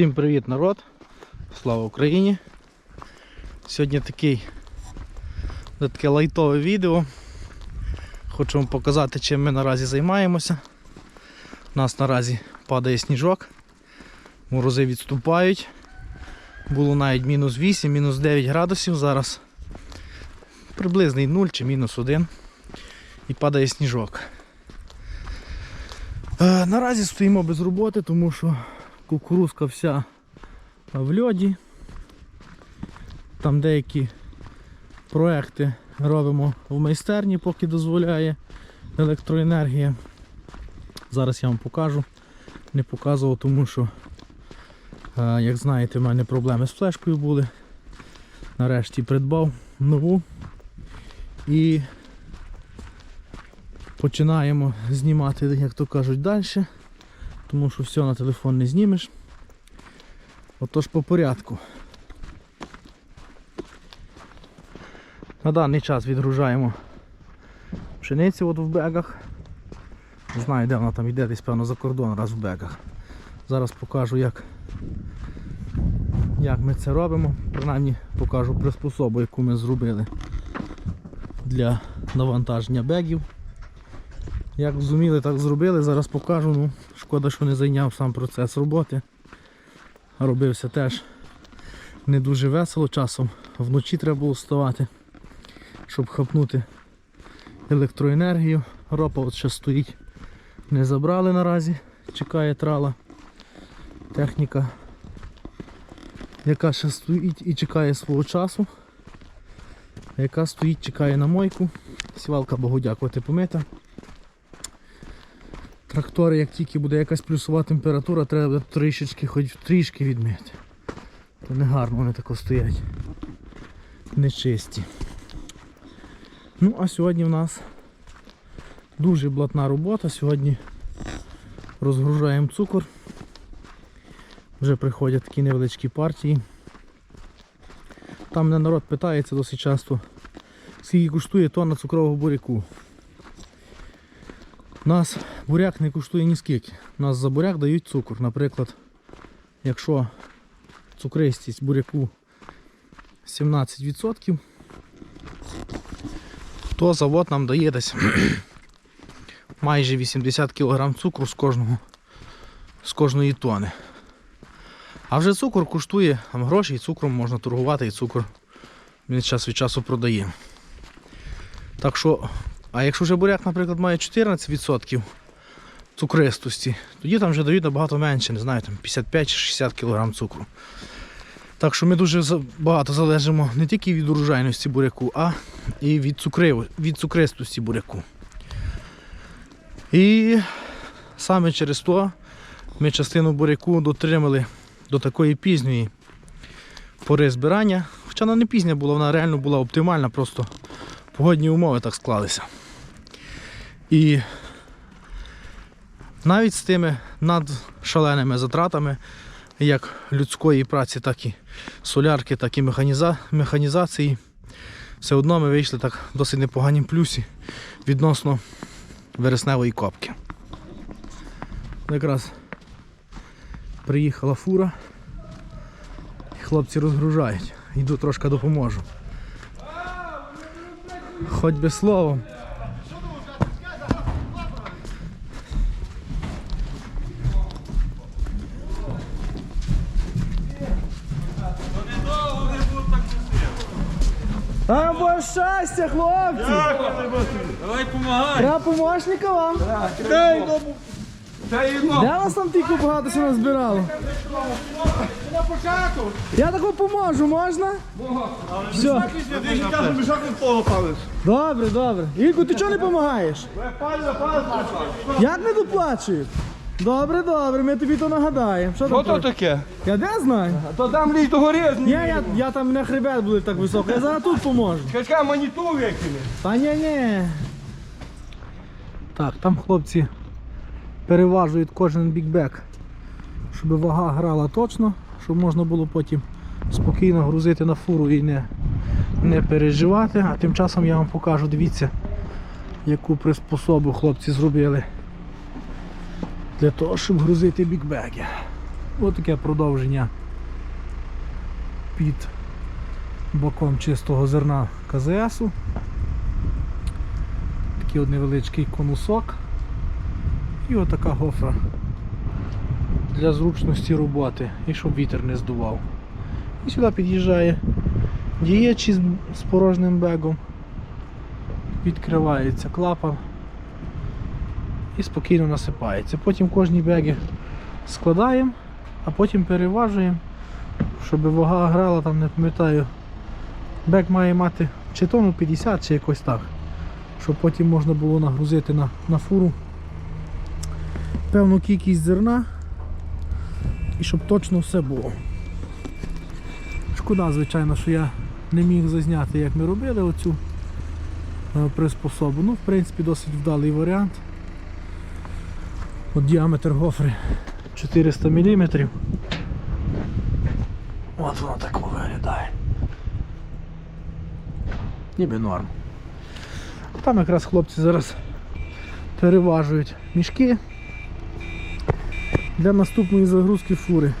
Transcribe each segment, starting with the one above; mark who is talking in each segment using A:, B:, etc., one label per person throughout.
A: Всім привіт народ! Слава Україні! Сьогодні такий, таке лайтове відео. Хочу вам показати, чим ми наразі займаємося. У нас наразі падає сніжок, морози відступають. Було навіть мінус 8, мінус 9 градусів, зараз приблизний 0 чи мінус 1 і падає сніжок. Е, наразі стоїмо без роботи, тому що кукурузка вся в льоді. Там деякі проекти робимо в майстерні, поки дозволяє електроенергія. Зараз я вам покажу. Не показував, тому що, е, як знаєте, в мене проблеми з флешкою були. Нарешті придбав нову і починаємо знімати, як то кажуть, далі тому що все на телефон не знімеш. Отож по порядку. На даний час відгружаємо пшеницю от в бегах. Не знаю, де вона там йде, десь певно за кордон раз в бегах. Зараз покажу як, як ми це робимо. Принаймні покажу приспособу, яку ми зробили для навантаження бегів. Як зуміли, так зробили. Зараз покажу. Ну, шкода, що не зайняв сам процес роботи. Робився теж не дуже весело часом. Вночі треба було вставати, щоб хапнути електроенергію. Ропа от ще стоїть. Не забрали наразі, чекає трала. Техніка, яка ще стоїть і чекає свого часу. Яка стоїть, чекає на мойку. Сівалка Богу дякувати помита. Трактори, як тільки буде якась плюсова температура, треба трішечки, хоч трішки відмити. То не гарно вони тако стоять. Нечисті. Ну, а сьогодні в нас дуже блатна робота. Сьогодні розгружаємо цукор. Вже приходять такі невеличкі партії. Там мене народ питається досить часто, скільки коштує тонна цукрового буряку. У нас буряк не коштує ні скільки. У нас за буряк дають цукор. Наприклад, якщо цукристість буряку 17%, то завод нам дає десь майже 80 кг цукру з кожного, з кожної тони. А вже цукор коштує гроші, і цукром можна торгувати, і цукор він час від часу продає. Так що а якщо вже буряк, наприклад, має 14% цукристості, тоді там вже дають набагато менше, не знаю, там 55 чи 60 кг цукру. Так що ми дуже багато залежимо не тільки від урожайності буряку, а і від, цукри, від цукристості буряку. І саме через то ми частину буряку дотримали до такої пізньої пори збирання. Хоча вона не пізня була, вона реально була оптимальна, просто погодні умови так склалися. І навіть з тими надшаленими затратами, як людської праці, так і солярки, так і механіза... механізації, все одно ми вийшли так в досить непоганім плюсі відносно вересневої копки. Якраз приїхала фура, хлопці розгружають. Йду трошки допоможу. Хоч би словом. А бо щастя, хлопці!
B: Давай помагай!
A: Треба помощника вам.
B: Дай ногу!
A: Де вас там тільки багато що назбирало?
B: На початку!
A: Я тако поможу, можна? Все. Добре, добре. Ігор, ти чого не допомагаєш? Як не доплачують? Добре, добре, ми тобі то нагадаємо. Що,
B: Що
A: там
B: то
A: таке?
B: таке?
A: Я де знаю?
B: То там лізь до гори.
A: Ні, я, я там не хребет буде так високо, я зараз тут поможу.
B: Качка маніту викине.
A: Та ні, ні. Так, там хлопці переважують кожен бікбек, щоб вага грала точно, щоб можна було потім спокійно грузити на фуру і не, не переживати. А тим часом я вам покажу, дивіться, яку приспособу хлопці зробили для того, щоб грузити бікбеки. Ось таке продовження під боком чистого зерна КЗСу. Такий невеличкий конусок. І отака гофра для зручності роботи і щоб вітер не здував. І сюди під'їжджає дієчі з, з порожнім бегом. Відкривається клапан і спокійно насипається. Потім кожні беги складаємо, а потім переважуємо, щоб вага грала, там не пам'ятаю. Бек має мати чи тонну 50, чи якось так. Щоб потім можна було нагрузити на, на фуру певну кількість зерна і щоб точно все було. Шкода, звичайно, що я не міг зазняти, як ми робили оцю е, приспособу. Ну, в принципі, досить вдалий варіант. От діаметр гофри 400 мм. От воно так виглядає. Ніби норм. Там якраз хлопці зараз переважують мішки для наступної загрузки фури.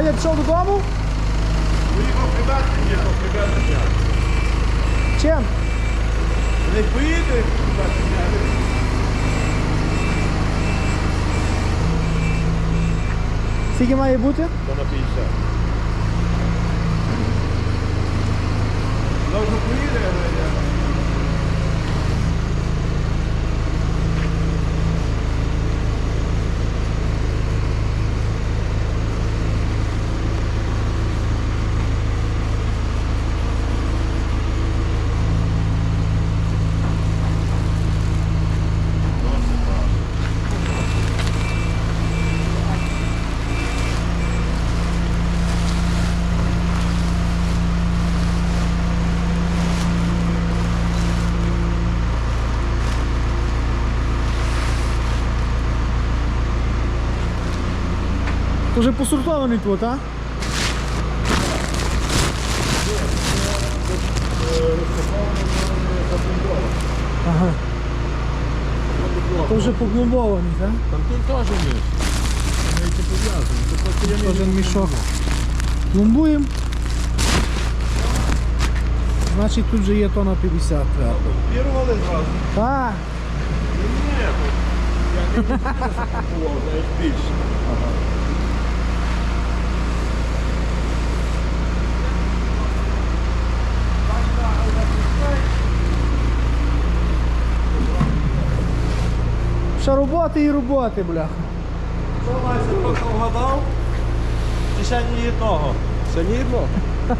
A: Коля пішов додому?
B: Поїхав прибати, їхав прибати.
A: Чим?
B: Не поїде, прибати.
A: Скільки має бути?
B: То на 50. Вона вже поїде, але я...
A: Уже посортований тут, а? Ага. То вже поглумований, так?
B: Там тут теж між. Вони це пов'язані. Це просто я не
A: Кожен мішок. Пломбуємо. Значить тут вже є тона 50 твердо.
B: Вірували зразу?
A: Так.
B: Ні, я не купував, навіть більше.
A: Ще роботи і роботи, бляха.
B: Що Вася трохи вгадав? Чи ще ні одного? Ще ні одного?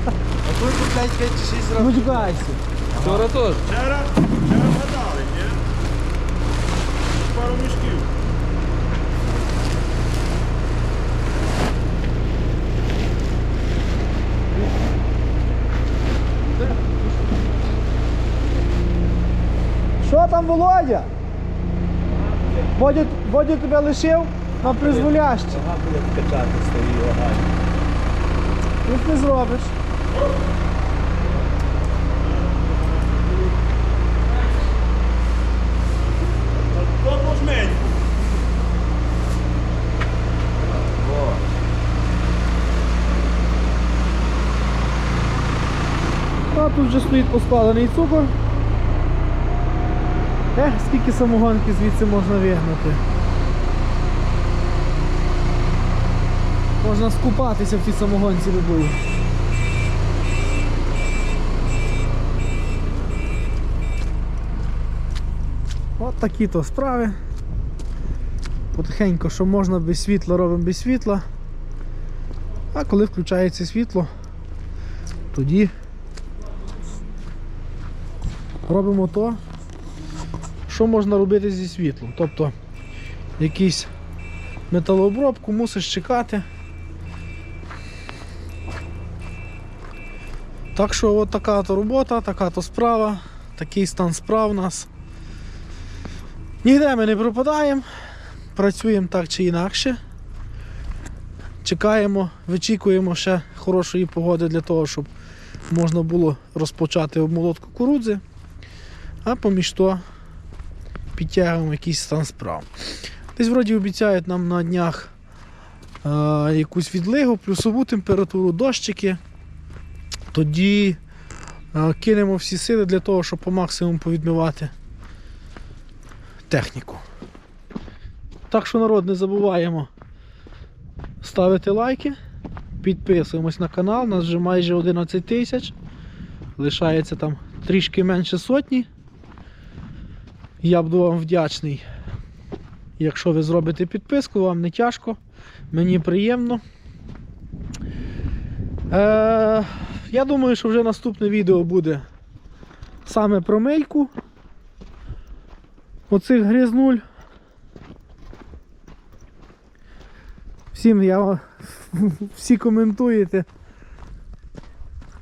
B: А тут купляють 5 чи 6
A: Ну чекайся.
B: Вчора теж. Вчора, вчора вгадали, ні? Пару мішків.
A: Що там, Володя? Водю, Водю тебе лишив на призволяще.
B: Ага, буде качати свої вагання.
A: Їх не зробиш. А тут вже стоїть поскладений цукор. Ех, скільки самогонки звідси можна вигнати. Можна скупатися в тій самогонці любої. От такі то справи. Потихеньку, що можна без світла, робимо без світла. А коли включається світло, тоді робимо то, що можна робити зі світлом. Тобто якийсь металообробку мусиш чекати. Так що от така то робота, така то справа, такий стан справ у нас. Ніде ми не пропадаємо, працюємо так чи інакше. Чекаємо, вичікуємо ще хорошої погоди для того, щоб можна було розпочати обмолот кукурудзи, а поміж то підтягуємо якийсь стан справ. Десь вроді обіцяють нам на днях е, якусь відлигу, плюсову температуру, дощики. Тоді е, кинемо всі сили для того, щоб по максимуму повідмивати техніку. Так що, народ, не забуваємо ставити лайки, підписуємось на канал, нас вже майже 11 тисяч. Лишається там трішки менше сотні. Я буду вам вдячний, якщо ви зробите підписку, вам не тяжко, мені приємно. Е, я думаю, що вже наступне відео буде саме про мийку. Оцих грізнуль. Всім я всі коментуєте,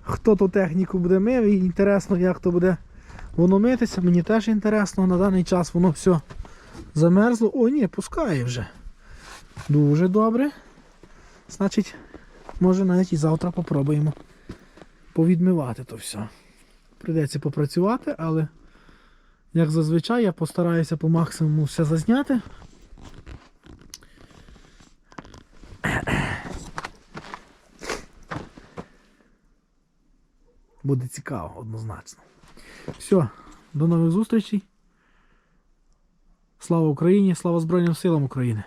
A: хто ту техніку буде мив і інтересно, як то буде воно митися. Мені теж інтересно, на даний час воно все замерзло. О, ні, пускає вже. Дуже добре. Значить, може навіть і завтра попробуємо повідмивати то все. Придеться попрацювати, але як зазвичай я постараюся по максимуму все зазняти. Буде цікаво, однозначно. Все, до нових зустрічей. Слава Україні, слава Збройним силам України.